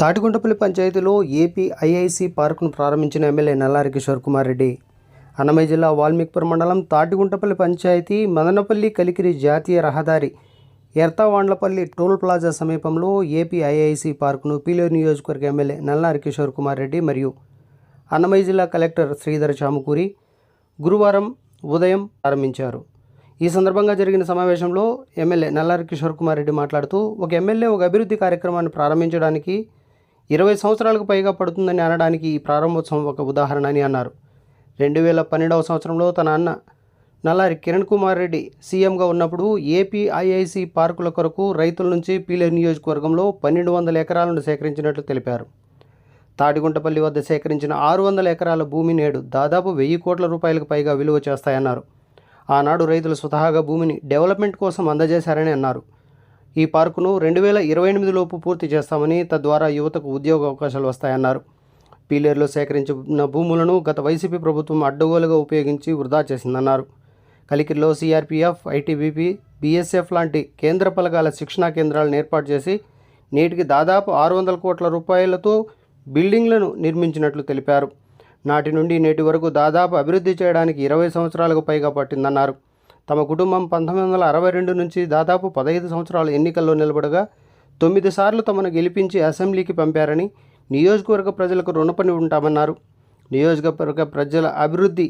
తాటిగుంటపల్లి పంచాయతీలో AP IIC పార్కును ప్రారంభించిన ఎమ్మెల్యే నల్లారి కిషోర్ కుమార్ రెడ్డి. అన్నమయ్య జిల్లా వాల్మీకిపురం మండలం తాటిగుంటపల్లి పంచాయతీ మదనపల్లి కలికిరి జాతీయ రహదారి ఎర్తావాండ్లపల్లి టోల్ ప్లాజా సమీపంలో ఏపీ ఐఐసి పార్కును పీలేరు నియోజకవర్గ ఎమ్మెల్యే నల్లారి కిషోర్ కుమార్ రెడ్డి మరియు అన్నమయ్య జిల్లా కలెక్టర్ శ్రీధర్ చాముకూరి గురువారం ఉదయం ప్రారంభించారు. ఈ సందర్భంగా జరిగిన సమావేశంలో ఎమ్మెల్యే నల్లారి కిషోర్ కుమార్ రెడ్డి మాట్లాడుతూ ఒక ఎమ్మెల్యే ఒక అభివృద్ధి కార్యక్రమాన్ని ప్రారంభించడానికి ఇరవై సంవత్సరాలకు పైగా పడుతుందని అనడానికి ఈ ప్రారంభోత్సవం ఒక ఉదాహరణ అని అన్నారు. రెండు వేల పన్నెండవ సంవత్సరంలో తన అన్న నల్లారి కిరణ్ కుమార్ రెడ్డి సీఎంగా ఉన్నప్పుడు ఏపీ ఐఐసి పార్కుల కొరకు రైతుల నుంచి పీలే నియోజకవర్గంలో పన్నెండు వందల ఎకరాలను సేకరించినట్లు తెలిపారు. తాడిగుంటపల్లి వద్ద సేకరించిన ఆరు వందల ఎకరాల భూమి నేడు దాదాపు వెయ్యి కోట్ల రూపాయలకు పైగా విలువ చేస్తాయన్నారు. ఆనాడు రైతులు స్వతహాగా భూమిని డెవలప్మెంట్ కోసం అందజేశారని అన్నారు. ఈ పార్కును రెండు వేల ఇరవై ఎనిమిదిలోపు పూర్తి చేస్తామని తద్వారా యువతకు ఉద్యోగ అవకాశాలు వస్తాయన్నారు. పీలేరులో సేకరించిన భూములను గత వైసీపీ ప్రభుత్వం అడ్డగోలుగా ఉపయోగించి వృధా చేసిందన్నారు. కలికిరిలో సిఆర్పీఎఫ్ ఐటీబీపీ బీఎస్ఎఫ్ లాంటి కేంద్ర పలకాల శిక్షణా కేంద్రాలను ఏర్పాటు చేసి నేటికి దాదాపు ఆరు వందల కోట్ల రూపాయలతో బిల్డింగ్లను నిర్మించినట్లు తెలిపారు. నాటి నుండి నేటి వరకు దాదాపు అభివృద్ధి చేయడానికి ఇరవై సంవత్సరాలకు పైగా పట్టిందన్నారు. తమ కుటుంబం పంతొమ్మిది వందల అరవై రెండు నుంచి దాదాపు పదహైదు సంవత్సరాలు ఎన్నికల్లో నిలబడగా తొమ్మిది సార్లు తమను గెలిపించి అసెంబ్లీకి పంపారని నియోజకవర్గ ప్రజలకు రుణపడి ఉంటామన్నారు. నియోజకవర్గ ప్రజల అభివృద్ధి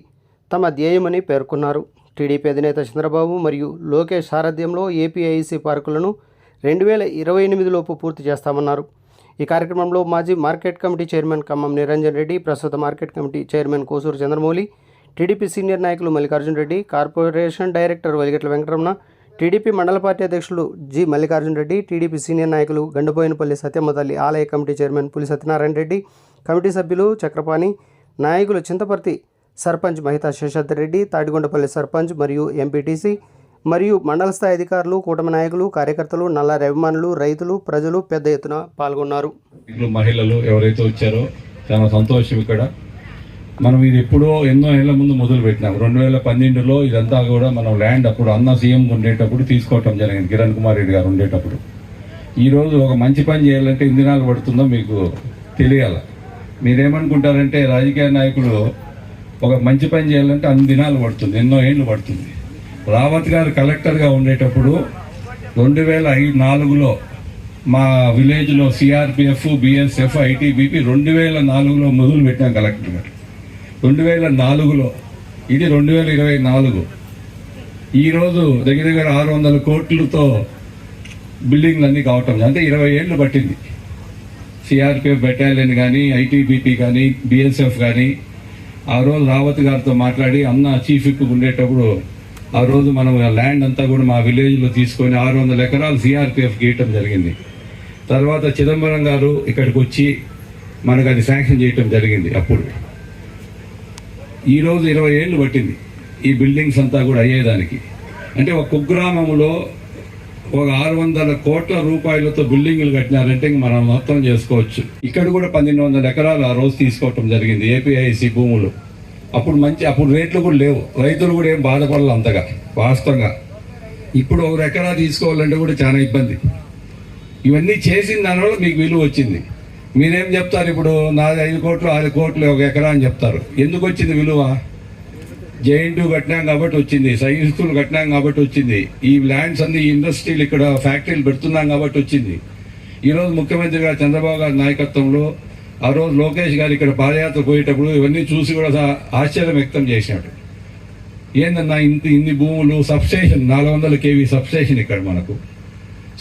తమ ధ్యేయమని పేర్కొన్నారు. టీడీపీ అధినేత చంద్రబాబు మరియు లోకేష్ సారథ్యంలో ఏపీఐసి పార్కులను రెండు వేల ఇరవై ఎనిమిదిలోపు పూర్తి చేస్తామన్నారు. ఈ కార్యక్రమంలో మాజీ market committee chairman Khammam Niranjan Reddy ప్రస్తుత market committee chairman Kosuru Chandramouli TDP senior నాయకులు Mallikarjun Reddy corporation director Veligatla Venkataramana TDP మండల పార్టీ అధ్యక్షులు G Mallikarjun Reddy TDP senior నాయకులు గండుబోయినపల్లి సత్యమ్మతల్లి ఆలయ కమిటీ చైర్మన్ పులి సత్యనారాయణ రెడ్డి కమిటీ సభ్యులు చక్రపాణి నాయకులు చింతపర్తి సర్పంచ్ మహితా శేషాద్రి రెడ్డి తాడిగొండపల్లి సర్పంచ్ మరియు ఎంపీటీసీ మరియు మండల స్థాయి అధికారులు కూటమి నాయకులు కార్యకర్తలు నల్లారి అభిమానులు రైతులు ప్రజలు పెద్ద ఎత్తున పాల్గొన్నారు. మహిళలు ఎవరైతే వచ్చారో చాలా సంతోషం ఇక్కడ. మనం ఇది ఎప్పుడో ఎన్నో ఏళ్ళ ముందు మొదలు పెట్టినాం రెండు వేల పన్నెండులో ఇదంతా కూడా మనం ల్యాండ్ అప్పుడు అన్న సీఎం ఉండేటప్పుడు తీసుకోవటం జరిగింది. కిరణ్ కుమార్ రెడ్డి గారు ఉండేటప్పుడు. ఈరోజు ఒక మంచి పని చేయాలంటే ఎన్ని దినాలు పడుతుందో మీకు తెలియాలి. మీరేమనుకుంటారంటే రాజకీయ నాయకులు ఒక మంచి పని చేయాలంటే అన్ని దినాలు పడుతుంది ఎన్నో ఏళ్ళు పడుతుంది. రావత్ గారు కలెక్టర్గా ఉండేటప్పుడు రెండు వేల ఐదు నాలుగులో మా విలేజ్లో సిఆర్పిఎఫ్ బిఎస్ఎఫ్ ఐటీబీపీ రెండు వేల నాలుగులో మొదలు పెట్టాం కలెక్టర్ గారు. రెండు వేల నాలుగులో ఇది రెండు వేల ఇరవై నాలుగు. ఈరోజు దగ్గర దగ్గర ఆరు వందల కోట్లతో బిల్డింగ్లు అన్నీ కావటం అంటే ఇరవై ఏళ్ళు పట్టింది. సిఆర్పిఎఫ్ బెటాలియన్ కానీ ఐటీబీపీ కానీ బిఎస్ఎఫ్ కానీ ఆ రోజు రావత్ గారితో మాట్లాడి అన్న చీఫ్ ఉండేటప్పుడు ఆ రోజు మనం ఆ ల్యాండ్ అంతా కూడా మా విలేజ్లో తీసుకొని ఆరు వందల ఎకరాలు సిఆర్పిఎఫ్కి గీయటం జరిగింది. తర్వాత చిదంబరం గారు ఇక్కడికి వచ్చి మనకు అది శాంక్షన్ చేయటం జరిగింది అప్పుడు. ఈరోజు ఇరవై ఏళ్ళు పట్టింది. ఈ బిల్డింగ్స్ అంతా కూడా అయ్యేదానికి. అంటే ఒక కుగ్రామంలో ఒక ఆరు వందల కోట్ల రూపాయలతో బిల్డింగ్లు కట్టినారంటే ఇంక మనం మొత్తం చేసుకోవచ్చు. ఇక్కడ కూడా పన్నెండు వందల ఎకరాలు ఆ రోజు తీసుకోవటం జరిగింది ఏపీఐసి భూములు. అప్పుడు మంచి అప్పుడు రేట్లు కూడా లేవు. రైతులు కూడా ఏం బాధపడాలి అంతగా వాస్తవంగా. ఇప్పుడు ఒక ఎకరా తీసుకోవాలంటే కూడా చాలా ఇబ్బంది. ఇవన్నీ చేసిన దానివల్ల మీకు విలువ వచ్చింది. మీరేం చెప్తారు ఇప్పుడు? నాది ఐదు కోట్లు ఆరు కోట్లు ఒక ఎకరా అని చెప్తారు. ఎందుకు వచ్చింది విలువ? జేఎన్టు కట్టినాం కాబట్టి వచ్చింది సైన్స్కులు కట్టినాం కాబట్టి వచ్చింది. ఈ ల్యాండ్స్ అన్ని ఇండస్ట్రీలు ఇక్కడ ఫ్యాక్టరీలు పెడుతున్నాం కాబట్టి వచ్చింది. ఈరోజు ముఖ్యమంత్రి గారు చంద్రబాబు గారి నాయకత్వంలో ఆ రోజు లోకేష్ గారు ఇక్కడ పాదయాత్ర పోయేటప్పుడు ఇవన్నీ చూసి కూడా ఆశ్చర్యం వ్యక్తం చేసినాడు ఏందన్నా ఇంత ఇన్ని భూములు సబ్స్టేషన్ నాలుగు వందల కేవీ సబ్స్టేషన్ ఇక్కడ మనకు.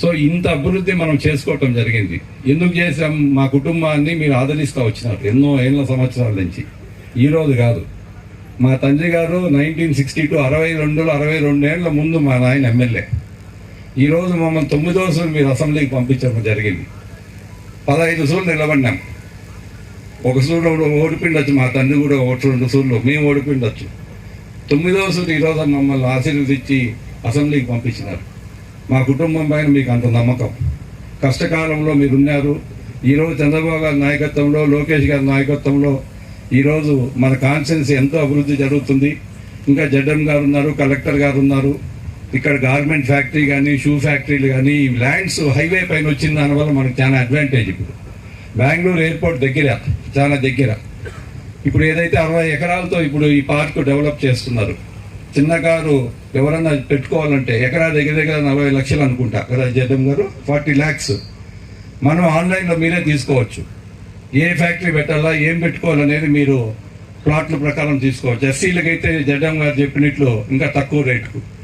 సో ఇంత అభివృద్ధి మనం చేసుకోవటం జరిగింది. ఎందుకు చేసాం మా కుటుంబాన్ని మీరు ఆదరిస్తూ వచ్చినారు ఎన్నో ఏళ్ళ సంవత్సరాల నుంచి. ఈరోజు కాదు. మా తండ్రి గారు నైన్టీన్ సిక్స్టీ టూ అరవై రెండులో అరవై రెండేళ్ళ ముందు మా నాయన ఎమ్మెల్యే. ఈరోజు మమ్మల్ని తొమ్మిదో సూరు మీరు అసెంబ్లీకి పంపించడం జరిగింది. పదహైదు సూర్లు నిలబడినాం. ఒక సూర్యుడు ఓడిపిండొచ్చు మా తండ్రి కూడా ఒకటి రెండు సూర్లు మేము ఓడిపిండొచ్చు తొమ్మిదవ సూర్డు ఈరోజు మమ్మల్ని ఆశీర్వదించి అసెంబ్లీకి పంపించినారు. మా కుటుంబం పైన మీకు అంత నమ్మకం. కష్టకాలంలో మీరున్నారు. ఈరోజు చంద్రబాబు గారి నాయకత్వంలో లోకేష్ గారి నాయకత్వంలో ఈరోజు మన కాన్స్టిట్యున్సీ ఎంతో అభివృద్ధి జరుగుతుంది. ఇంకా జడ్ఎం గారు ఉన్నారు కలెక్టర్ గారు ఉన్నారు. ఇక్కడ గార్మెంట్ ఫ్యాక్టరీ కానీ షూ ఫ్యాక్టరీలు కానీ ల్యాండ్స్ హైవే పైన వచ్చిన దానివల్ల మనకు చాలా అడ్వాంటేజ్ ఇప్పుడు. బెంగళూరు ఎయిర్పోర్ట్ దగ్గర చాలా దగ్గర. ఇప్పుడు ఏదైతే అరవై ఎకరాలతో ఇప్పుడు ఈ పార్క్ డెవలప్ చేస్తున్నారు చిన్న కారు ఎవరన్నా పెట్టుకోవాలంటే ఎకరా దగ్గర దగ్గర నలభై లక్షలు అనుకుంటా కదా జడ్డం గారు? ఫార్టీ ల్యాక్స్. మనం ఆన్లైన్లో మీరే తీసుకోవచ్చు. ఏ ఫ్యాక్టరీ పెట్టాలా ఏం పెట్టుకోవాలనేది మీరు ప్లాట్ల ప్రకారం తీసుకోవచ్చు. ఎస్సీలకైతే జడ్ఎం గారు చెప్పినట్లు ఇంకా తక్కువ రేటుకు.